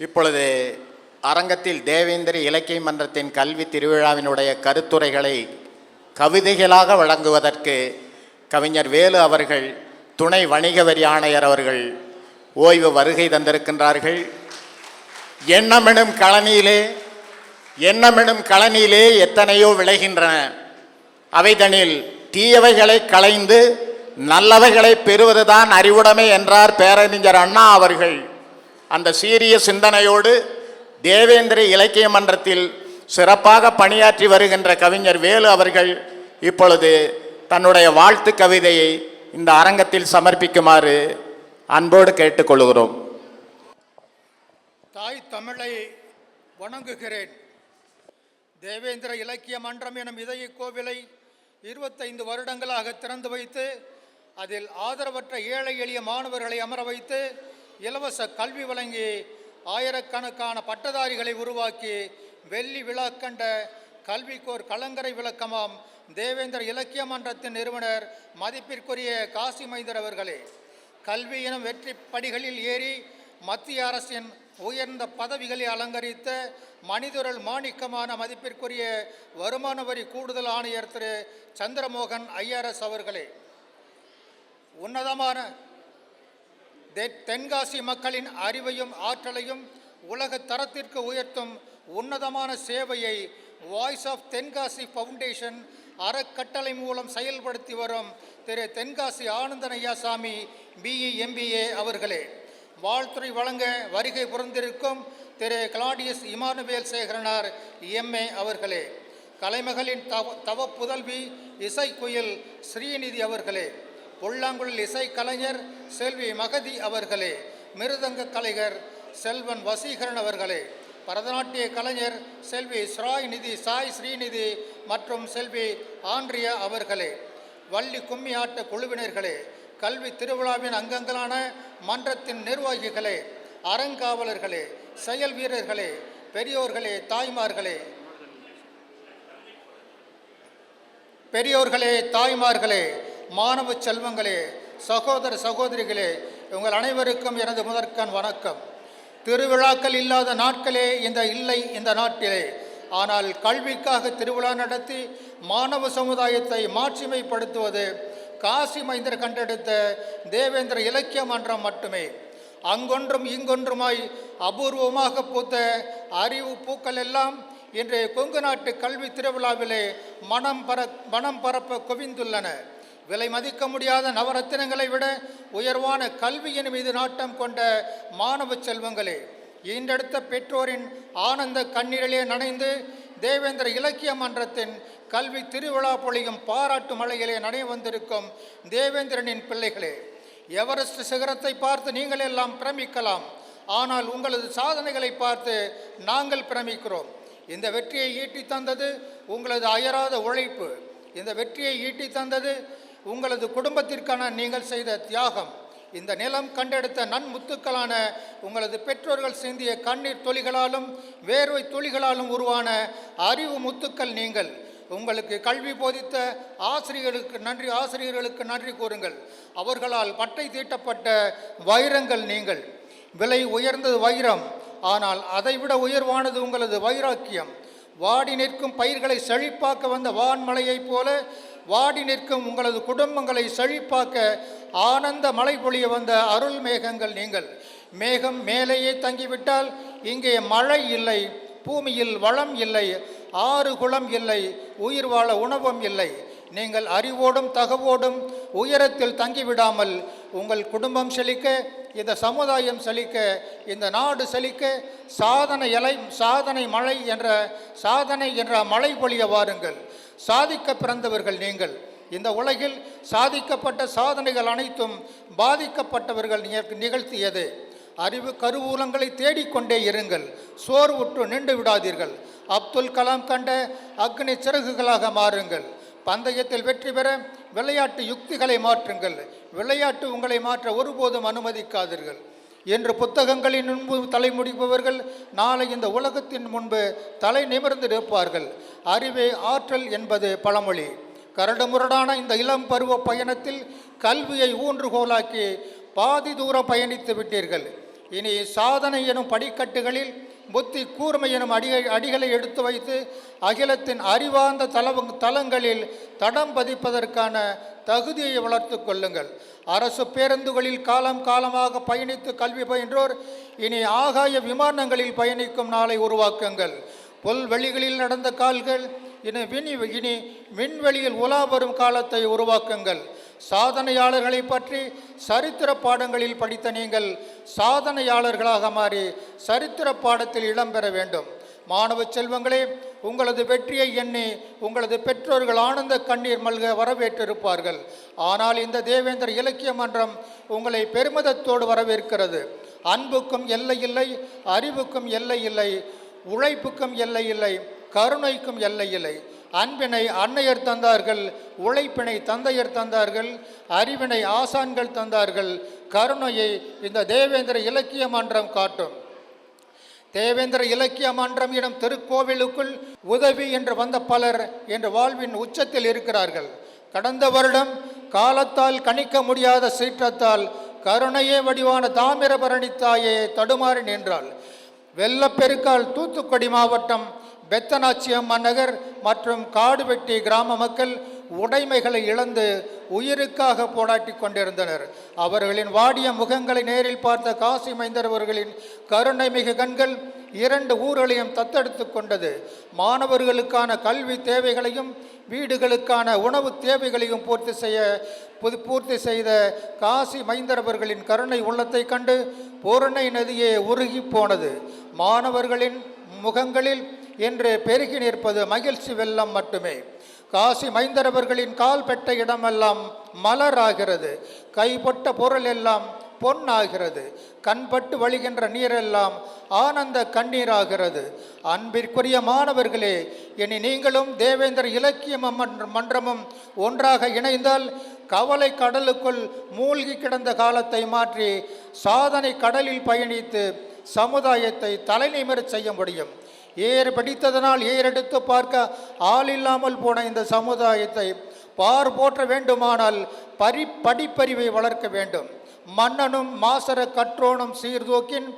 இப்பொழுது அரங்கத்தில் தேவேந்திர இலக்கிய மன்றத்தின் கல்வி திருவிழாவினுடைய கருத்துரைகளை கவிதைகளாக வழங்குவதற்கு கவிஞர் வேலு அவர்கள் துணை வணிக வரி ஆணையர் அவர்கள் ஓய்வு வருகை தந்திருக்கின்றார்கள். எண்ணமெனும் கழனியிலே எண்ணமெனும் களனியிலே எத்தனையோ விளைகின்றன. அவைதனில் தீயவைகளை களைந்து நல்லவைகளை பெறுவதுதான் அறிவுடைமை என்றார் பேரறிஞர் அண்ணா அவர்கள். அந்த சீரிய சிந்தனையோடு தேவேந்திர இலக்கிய மன்றத்தில் சிறப்பாக பணியாற்றி வருகின்ற கவிஞர் வேலு அவர்கள் இப்பொழுது தன்னுடைய வாழ்த்து கவிதையை இந்த அரங்கத்தில் சமர்ப்பிக்குமாறு அன்போடு கேட்டுக்கொள்கிறோம். தாய் தமிழை வணங்குகிறேன். தேவேந்திர இலக்கிய மன்றம் எனும் இதய கோவிலை இருபத்தைந்து வருடங்களாக திறந்து வைத்து அதில் ஆதரவற்ற ஏழை எளிய மாணவர்களை அமர வைத்து இலவச கல்வி வழங்கி ஆயிரக்கணக்கான பட்டதாரிகளை உருவாக்கி வெள்ளி விழா கண்ட கல்விக்கோர் கலங்கரை விளக்கமாம் தேவேந்திர இலக்கிய மன்றத்தின் நிறுவனர் மதிப்பிற்குரிய காசி மைந்தர் அவர்களே. கல்வி எனும் வெற்றி படிகளில் ஏறி மத்திய அரசின் உயர்ந்த பதவிகளை அலங்கரித்த மனிதரல் மாணிக்கமான மதிப்பிற்குரிய வருமான வரி கூடுதல் ஆணையர் திரு. சந்திரமோகன் ஐஆர்எஸ் அவர்களே. உன்னதமான தென்காசி மக்களின் அறிவையும் ஆற்றலையும் உலக தரத்திற்கு உயர்த்தும் உன்னதமான சேவையை வாய்ஸ் ஆஃப் தென்காசி ஃபவுண்டேஷன் அறக்கட்டளை மூலம் செயல்படுத்தி வரும் திரு Tenkasi ஆனந்தனையாசாமி B E M B A அவர்களே. வாழ்த்துறை வழங்க வருகை புரிந்திருக்கும் திரு கலாடியஸ் இமானுவேல் சேகரனார் எம்ஏ அவர்களே. கலைமகளின் தவ தவ புதல்வி இசைக்குயில் ஸ்ரீநிதி அவர்களே. புல்லாங்குழல் இசைக்கலைஞர் செல்வி மகதி அவர்களே மிருதங்க கலைஞர் செல்வன் வசீகரன் அவர்களே பரதநாட்டிய கலைஞர் செல்வி ஸ்ராய் நிதி சாய் ஸ்ரீநிதி மற்றும் செல்வி ஆண்ட்ரியா அவர்களே வள்ளி கும்மி ஆட்ட குழுவினர்களே கல்வி திருவிழாவின் அங்கங்களான மன்றத்தின் நிர்வாகிகளே அறங்காவலர்களே செயல் வீரர்களே பெரியோர்களே தாய்மார்களே பெரியோர்களே தாய்மார்களே மாணவ செல்வங்களே சகோதர சகோதரிகளே உங்கள் அனைவருக்கும் எனது முதற்கண் வணக்கம். திருவிழாக்கள் இல்லாத நாட்களே இந்த இல்லை இந்த நாட்டிலே. ஆனால் கல்விக்காக திருவிழா நடத்தி மாணவ சமுதாயத்தை மாட்சிமைப்படுத்துவது காசி மைந்தர் கண்டெடுத்த தேவேந்திர இலக்கிய மன்றம் மட்டுமே. அங்கொன்றும் இங்கொன்றுமாய் அபூர்வமாக பூத்த அறிவு பூக்கள் எல்லாம் இன்றைய கொங்கு நாட்டு கல்வி திருவிழாவிலே மனம் பர மனம் பரப்ப குவிந்துள்ளன. விலை மதிக்க முடியாத நவரத்தினங்களை விட உயர்வான கல்வியின் மீது நாட்டம் கொண்ட மாணவ செல்வங்களே ஈண்டெடுத்த பெற்றோரின் ஆனந்த கண்ணீரிலே நனைந்து தேவேந்திர இலக்கிய மன்றத்தின் கல்வி திருவிழா பொழியும் பாராட்டு மலையிலே நனை வந்திருக்கும் தேவேந்திரனின் பிள்ளைகளே எவரெஸ்ட் சிகரத்தை பார்த்து நீங்கள் எல்லாம் பிரமிக்கலாம். ஆனால் உங்களது சாதனைகளை பார்த்து நாங்கள் பிரமிக்கிறோம். இந்த வெற்றியை ஈட்டி தந்தது உங்களது அயராத உழைப்பு. இந்த வெற்றியை ஈட்டி தந்தது உங்களது குடும்பத்திற்கான நீங்கள் செய்த தியாகம். இந்த நிலம் கண்டெடுத்த நன்முத்துக்களான உங்களது பெற்றோர்கள் சிந்திய கண்ணீர் தொழிகளாலும் வேர்வை துளிகளாலும் உருவான அறிவு முத்துக்கள் நீங்கள். உங்களுக்கு கல்வி போதித்த ஆசிரியர்களுக்கு நன்றி ஆசிரியர்களுக்கு நன்றி கூறுங்கள். அவர்களால் பட்டை தீட்டப்பட்ட வைரங்கள் நீங்கள். விலை உயர்ந்தது வைரம் ஆனால் அதைவிட உயர்வானது உங்களது வைராக்கியம். வாடி நிற்கும் பயிர்களை செழிப்பாக்க வந்த வான்மலையைப் போல வாடி நிற்கும் உங்களது குடும்பங்களை செழிப்பாக்க ஆனந்த மழை பொழிய வந்த அருள் மேகங்கள் நீங்கள். மேகம் மேலேயே தங்கிவிட்டால் இங்கே மழை இல்லை பூமியில் வளம் இல்லை ஆறு குளம் இல்லை உயிர் வாழ உணவும் இல்லை. நீங்கள் அறிவோடும் தகவோடும் உயரத்தில் தங்கிவிடாமல் உங்கள் குடும்பம் செழிக்க இந்த சமுதாயம் செழிக்க இந்த நாடு செழிக்க சாதனை இலை சாதனை மழை என்ற சாதனை என்ற மழை பொழிய வாருங்கள். சாதிக்க பிறந்தவர்கள் நீங்கள். இந்த உலகில் சாதிக்கப்பட்ட சாதனைகள் அனைத்தும் பாதிக்கப்பட்டவர்கள் நிக- நிகழ்த்தியது. அறிவு கருவூலங்களை தேடிக்கொண்டே இருங்கள். சோர்வுற்று நின்று விடாதீர்கள். அப்துல் கலாம் கண்ட அக்னி சிறகுகளாக மாறுங்கள். பந்தயத்தில் வெற்றி பெற விளையாட்டு யுக்திகளை மாற்றுங்கள். விளையாட்டு உங்களை மாற்ற ஒருபோதும் அனுமதிக்காதீர்கள். என்று புத்தகங்களின் முன்பு தலை முடிப்பவர்கள் நாளை இந்த உலகத்தின் முன்பு தலை நிமிர்ந்து நிற்பார்கள். அறிவே ஆற்றல் என்பது பழமொழி. கரடுமுரடான இந்த இளம் பருவ பயணத்தில் கல்வியை ஊன்றுகோலாக்கி பாதி தூரம் பயணித்து விட்டீர்கள். இனி சாதனை எனும் படிக்கட்டுகளில் புத்தி கூர்மை எனும் அடி அடிகளை எடுத்து வைத்து அகிலத்தின் அறிவார்ந்த தல தலங்களில் தடம் பதிப்பதற்கான தகுதியை வளர்த்து கொள்ளுங்கள். அரசு பேருந்துகளில் காலம் காலமாக பயணித்து கல்வி பயின்றோர் இனி ஆகாய விமானங்களில் பயணிக்கும் நாளை உருவாக்குங்கள். புல்வெளிகளில் நடந்த கால்கள் இனி வினி இனி விண்வெளியில் உலா வரும் காலத்தை உருவாக்குங்கள். சாதனையாளர்களை பற்றி சரித்திர பாடங்களில் படித்த நீங்கள் சாதனையாளர்களாக மாறி சரித்திர பாடத்தில் இடம்பெற வேண்டும். மாணவ செல்வங்களே உங்களது வெற்றியை எண்ணி உங்களது பெற்றோர்கள் ஆனந்த கண்ணீர் மல்க வரவேற்றிருப்பார்கள். ஆனால் இந்த தேவேந்திர இலக்கிய மன்றம் உங்களை பெருமிதத்தோடு வரவேற்கிறது. அன்புக்கும் எல்லை இல்லை அறிவுக்கும் எல்லை இல்லை உழைப்புக்கும் எல்லை இல்லை கருணைக்கும் எல்லை இல்லை. அன்பினை அன்னையர் தந்தார்கள் உழைப்பினை தந்தையர் தந்தார்கள் அறிவினை ஆசான்கள் தந்தார்கள். கருணையை இந்த தேவேந்திர இலக்கிய மன்றம் காட்டும். தேவேந்திர இலக்கிய மன்றம் இடம் திருக்கோவிலுக்குள் உதவி என்று வந்த பலர் என்ற வாழ்வின் உச்சத்தில் இருக்கிறார்கள். கடந்த வருடம் காலத்தால் கணிக்க முடியாத சீற்றத்தால் கருணையே வடிவான தாமிரபரணி தாயே தடுமாறி நின்றாள். வெள்ளப்பெருக்கால் தூத்துக்குடி மாவட்டம் பெத்தனாச்சியம் மன்னகர் மற்றும் காடுவெட்டி கிராம மக்கள் உடைமைகளை இழந்து உயிருக்காக போராட்டி கொண்டிருந்தனர். அவர்களின் வாடிய முகங்களை நேரில் பார்த்த காசி மைந்தரவர்களின் கருணை மிகு கண்கள் இரண்டு ஊர்களையும் தத்தெடுத்து கொண்டது. மாணவர்களுக்கான கல்வி தேவைகளையும் வீடுகளுக்கான உணவு தேவைகளையும் பூர்த்தி செய்ய புது பூர்த்தி செய்த காசி மைந்தரவர்களின் கருணை உள்ளத்தை கண்டு பூரணை நதியே உருகி போனது. மாணவர்களின் முகங்களில் என்று பெருகி நிற்பது மகிழ்ச்சி வெள்ளம் மட்டுமே. காசி மைந்தரவர்களின் கால் பெற்ற இடமெல்லாம் மலராகிறது. கைப்பட்ட பொருள் எல்லாம் பொன்னாகிறது. கண்பட்டு வழிகின்ற நீரெல்லாம் ஆனந்த கண்ணீராகிறது. அன்பிற்குரிய மாணவர்களே இனி நீங்களும் தேவேந்திர இலக்கிய மன்ற- மன்றமும் ஒன்றாக இணைந்தால் கவலை கடலுக்குள் மூழ்கி கிடந்த காலத்தை மாற்றி சாதனை கடலில் பயணித்து சமுதாயத்தை தலைநிமிரச் செய்ய முடியும். ஏர் படித்ததனால் ஏறெடுத்து பார்க்க ஆள் இல்லாமல் போன இந்த சமுதாயத்தை பார் போற்ற வேண்டுமானால் பரி படிப்பறிவை வளர்க்க வேண்டும். மன்னனும் மாசர கற்றோனும் சீர்தூக்கின்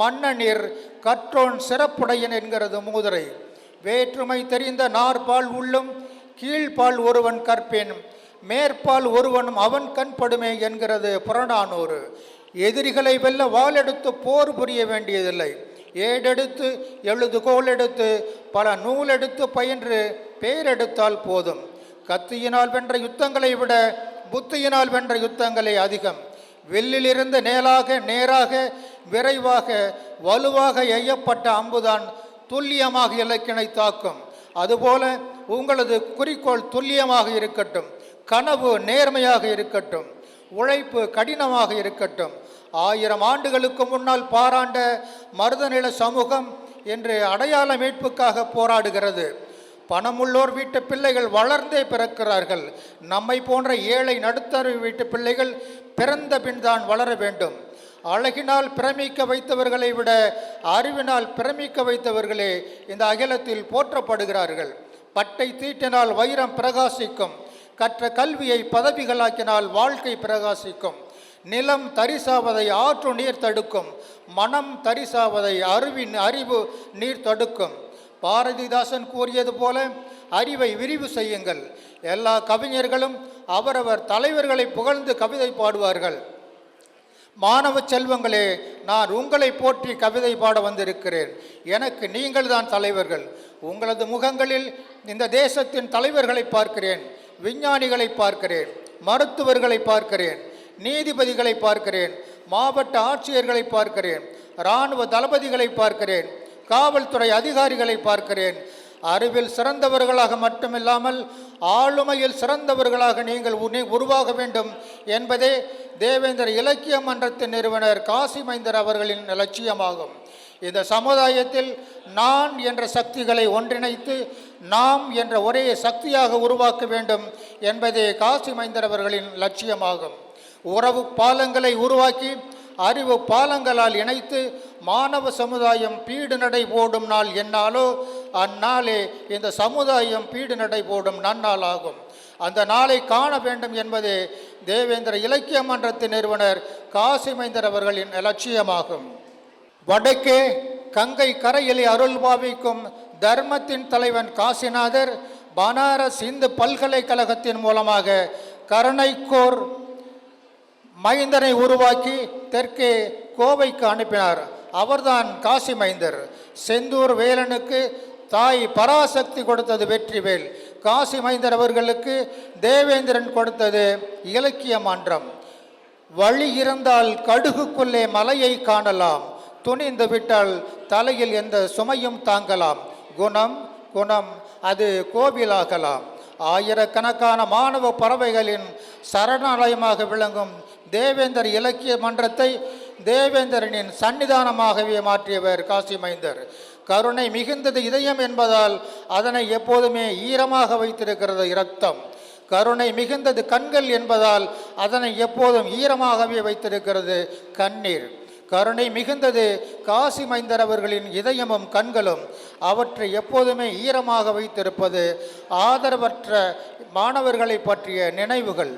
மன்னனிர் கற்றோன் சிறப்புடையன் என்கிறது மூதுரை. வேற்றுமை தெரிந்த நாற்பால் உள்ளும் கீழ்ப்பால் ஒருவன் கற்பேன். மேற்பால் ஒருவனும் அவன் கண்படுமே என்கிறது புறநானூறு. எதிரிகளை வெல்ல வாளெடுத்து போர் புரிய வேண்டியதில்லை. ஏடெடுத்து எழுதுகோல் எடுத்து பல நூல் எடுத்து பயின்று பேரெடுத்தால் போதும். கத்தியினால் வென்ற யுத்தங்களை விட புத்தியினால் வென்ற யுத்தங்களே அதிகம். வில்லிலிருந்து நேராக நேராக விரைவாக வலுவாக எய்யப்பட்ட அம்புதான் துல்லியமாக இலக்கினை தாக்கும். அதுபோல உங்களது குறிக்கோள் துல்லியமாக இருக்கட்டும். கனவு நேர்மையாக இருக்கட்டும் உழைப்பு கடினமாக இருக்கட்டும். ஆயிரம் ஆண்டுகளுக்கு முன்னால் பாராண்ட மருதநில சமூகம் என்று அடையாள மீட்புக்காக போராடுகிறது. பணமுள்ளோர் வீட்டு பிள்ளைகள் வளர்ந்தே பிறக்கிறார்கள். நம்மை போன்ற ஏழை நடுத்தர வீட்டு பிள்ளைகள் பிறந்த பின் தான் வளர வேண்டும். அழகினால் பிரமிக்க வைத்தவர்களை விட அறிவினால் பிரமிக்க வைத்தவர்களே இந்த அகிலத்தில் போற்றப்படுகிறார்கள். பட்டை தீட்டினால் வைரம் பிரகாசிக்கும். கற்ற கல்வியை பதவிகளாக்கினால் வாழ்க்கை பிரகாசிக்கும். நிலம் தரிசாவதை ஆற்று நீர் தடுக்கும். மனம் தரிசாவதை அறிவின் அறிவு நீர் தடுக்கும். பாரதிதாசன் கூறியது போல அறிவை விரிவு செய்யுங்கள். எல்லா கவிஞர்களும் அவரவர் தலைவர்களை புகழ்ந்து கவிதை பாடுவார்கள். மாணவ செல்வங்களே நான் உங்களை போற்றி கவிதை பாட வந்திருக்கிறேன். எனக்கு நீங்கள் தான் தலைவர்கள். உங்களது முகங்களில் இந்த தேசத்தின் தலைவர்களை பார்க்கிறேன். விஞ்ஞானிகளை பார்க்கிறேன் மருத்துவர்களை பார்க்கிறேன் நீதிபதிகளை பார்க்கிறேன் மாவட்ட ஆட்சியர்களை பார்க்கிறேன் இராணுவ தளபதிகளை பார்க்கிறேன் காவல்துறை அதிகாரிகளை பார்க்கிறேன். அறிவில் சிறந்தவர்களாக மட்டுமில்லாமல் ஆளுமையில் சிறந்தவர்களாக நீங்கள் உனி- உருவாக வேண்டும் என்பதே தேவேந்திர இலக்கிய மன்றத்தின் நிறுவனர் காசி மைந்தர் அவர்களின் லட்சியமாகும் இந்த சமுதாயத்தில் நான் என்ற சக்திகளை ஒன்றிணைத்து நாம் என்ற ஒரே சக்தியாக உருவாக்க வேண்டும் என்பதே காசி மைந்தரவர்களின் லட்சியமாகும். உறவு பாலங்களை உருவாக்கி அறிவு பாலங்களால் இணைத்து மாணவ சமுதாயம் பீடு நடை போடும் நாள் என்னாலோ அந்நாளே இந்த சமுதாயம் பீடு நடை போடும் நன்னாளாகும் அந்த நாளை காண வேண்டும் என்பதே தேவேந்திர இலக்கிய மன்றத்தின் நிறுவனர் காசிமைந்தர் அவர்களின் லட்சியமாகும். வடக்கே கங்கை கரையில் அருள் பாவிக்கும் தர்மத்தின் தலைவன் காசிநாதர் பனாரஸ் இந்து பல்கலைக்கழகத்தின் மூலமாக கருணைக்கோர் மைந்தனை உருவாக்கி தெற்கே கோவைக்கு அனுப்பினார். அவர்தான் காசி மைந்தர். செந்தூர் வேலனுக்கு தாய் பராசக்தி கொடுத்தது வெற்றிவேல் காசி மைந்தர் அவர்களுக்கு தேவேந்திரன் கொடுத்தது இலக்கிய மன்றம். வழி இருந்தால் கடுகுக்குள்ளே மலையை காணலாம். துணிந்து விட்டால் தலையில் எந்த சுமையும் தாங்கலாம். குணம் குணம் அது கோவிலாகலாம். ஆயிரக்கணக்கான மாணவ பறவைகளின் சரணாலயமாக விளங்கும் தேவேந்தர் இலக்கிய மன்றத்தை தேவேந்திரனின் சன்னிதானமாகவே மாற்றியவர் காசிமைந்தர் கருணை மிகுந்தது இதயம் என்பதால் அதனை எப்போதுமே ஈரமாக வைத்திருக்கிறது இரத்தம். கருணை மிகுந்தது கண்கள் என்பதால் அதனை எப்போதும் ஈரமாகவே வைத்திருக்கிறது கண்ணீர். கருணை மிகுந்தது. காசி மைந்தர் அவர்களின் இதயமும் கண்களும் அவற்றை எப்போதுமே ஈரமாக வைத்திருப்பது ஆதரவற்ற மாணவர்களை பற்றிய நினைவுகள்.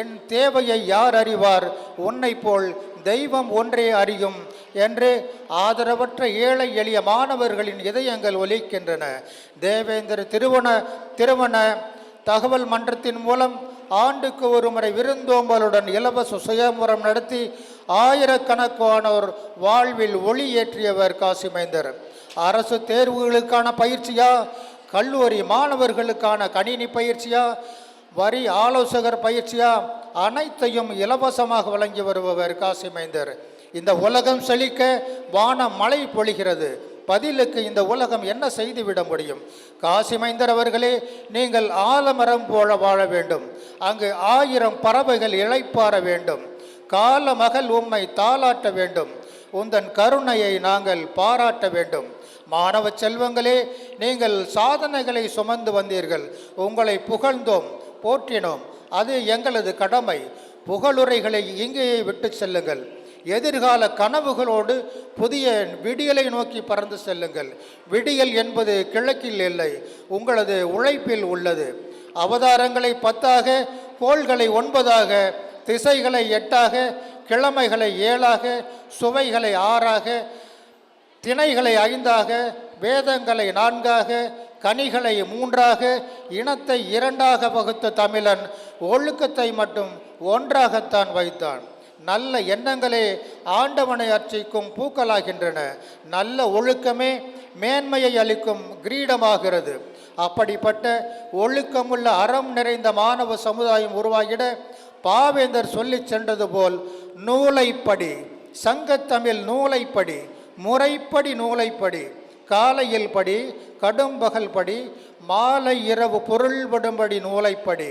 என் தேவையை யார் அறிவார்? உன்னை போல் தெய்வம் ஒன்றே அறியும் என்று ஆதரவற்ற ஏழை எளிய மாணவர்களின் இதயங்கள் ஒலிக்கின்றன. தேவேந்திர திருவண திருமண தகவல் மன்றத்தின் மூலம் ஆண்டுக்கு ஒரு முறை விருந்தோம்பலுடன் இலவச சுயமுறம் நடத்தி ஆயிரக்கணக்கானோர் வாழ்வில் ஒளி ஏற்றியவர் காசிமைந்தர். அரசு தேர்வுகளுக்கான பயிற்சியா? கல்லூரி மாணவர்களுக்கான கணினி பயிற்சியா? வரி ஆலோசகர் பயிற்சியா? அனைத்தையும் இலவசமாக வழங்கி வருபவர் காசிமைந்தர். இந்த உலகம் செழிக்க வானம் மழை பொழிகிறது. பதிலுக்கு இந்த உலகம் என்ன செய்துவிட முடியும்? காசிமைந்தர் அவர்களே நீங்கள் ஆலமரம் போல வாழ வேண்டும். அங்கு ஆயிரம் பறவைகள் இழைப்பார வேண்டும். கால மகள் உம்மை தாளாட்ட வேண்டும். உந்தன் கருணையை நாங்கள் பாராட்ட வேண்டும். மாணவ செல்வங்களே நீங்கள் சாதனைகளை சுமந்து வந்தீர்கள். உங்களை புகழ்ந்தோம் போற்றினோம். அது எங்களது கடமை. புகழுரைகளை இங்கேயே விட்டு செல்லுங்கள். எதிர்கால கனவுகளோடு புதிய விடியலை நோக்கி பறந்து செல்லுங்கள். விடியல் என்பது கிழக்கில் இல்லை உங்களது உழைப்பில் உள்ளது. அவதாரங்களை பத்தாக கோள்களை ஒன்பதாக திசைகளை எட்டாக கிழமைகளை ஏழாக சுவைகளை ஆறாக திணைகளை ஐந்தாக வேதங்களை நான்காக கனிகளை மூன்றாக இனத்தை இரண்டாக வகுத்த தமிழன் ஒழுக்கத்தை மட்டும் ஒன்றாகத்தான் வைத்தான். நல்ல எண்ணங்களே ஆண்டவனை அர்ச்சிக்கும் பூக்களாகின்றன. நல்ல ஒழுக்கமே மேன்மையை அளிக்கும் கிரீடமாகிறது. அப்படிப்பட்ட ஒழுக்கமுள்ள அறம் நிறைந்த மாணவ சமுதாயம் உருவாகிட பாவேந்தர் சொல்லிச் சென்றது போல் நூலைப்படி சங்கத்தமிழ் நூலைப்படி முறைப்படி நூலைப்படி காலையில் படி கடும்பகல் படி மாலை இரவு பொருள்படும்படி நூலைப்படி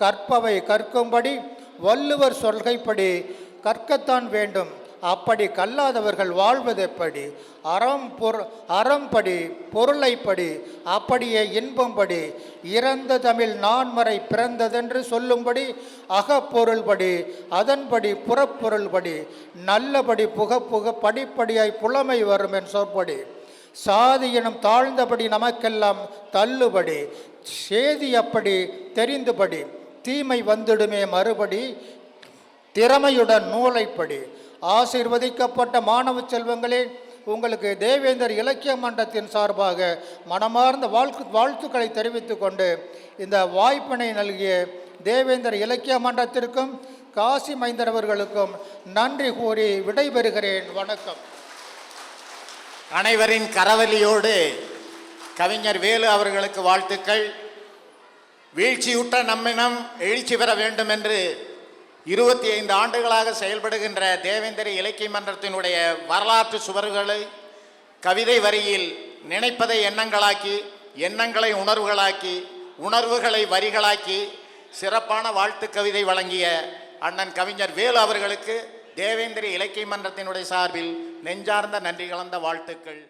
கற்பவை கற்கும்படி வள்ளுவர் சொல்கைப்படி கற்கத்தான் வேண்டும். அப்படி கல்லாதவர்கள் வாழ்வதெப்படி அறம் பொரு அறம்படி பொருளைப்படி அப்படியே இன்பம்படி இறந்த தமிழ் நான்மறை பிறந்ததென்று சொல்லும்படி அகப்பொருள்படி அதன்படி புறப்பொருள்படி நல்லபடி புக புக படிப்படியாய் புலமை வரும் என் சொற்படி. சாதி எனும் தாழ்ந்தபடி நமக்கெல்லாம் தள்ளுபடி சேதி அப்படி தெரிந்துபடி தீமை வந்துடுமே மறுபடி திறமையுடன் நூலைப்படி ஆசீர்வதிக்கப்பட்ட மாணவ செல்வங்களே உங்களுக்கு தேவேந்தர் இலக்கிய மன்றத்தின் சார்பாக மனமார்ந்த வாழ்த்து வாழ்த்துக்களை தெரிவித்து கொண்டு இந்த வாய்ப்பினை நல்கிய தேவேந்தர் இலக்கிய மன்றத்திற்கும் காசி மைந்தரவர்களுக்கும் நன்றி கூறி விடைபெறுகிறேன். வணக்கம். அனைவரின் கரவலியோடு கவிஞர் வேலு அவர்களுக்கு வாழ்த்துக்கள். வீழ்ச்சியுற்ற நம்மினம் எழுச்சி பெற வேண்டும் என்று இருபத்தி ஐந்து ஆண்டுகளாக செயல்படுகின்ற தேவேந்திர இலக்கிய மன்றத்தினுடைய வரலாற்று சுவர்களை கவிதை வரியில் நினைப்பதை எண்ணங்களாக்கி எண்ணங்களை உணர்வுகளாக்கி உணர்வுகளை வரிகளாக்கி சிறப்பான வாழ்த்து கவிதை வழங்கிய அண்ணன் கவிஞர் வேலு அவர்களுக்கு தேவேந்திர இலக்கிய மன்றத்தினுடைய சார்பில் நெஞ்சார்ந்த நன்றி கலந்த வாழ்த்துக்கள்.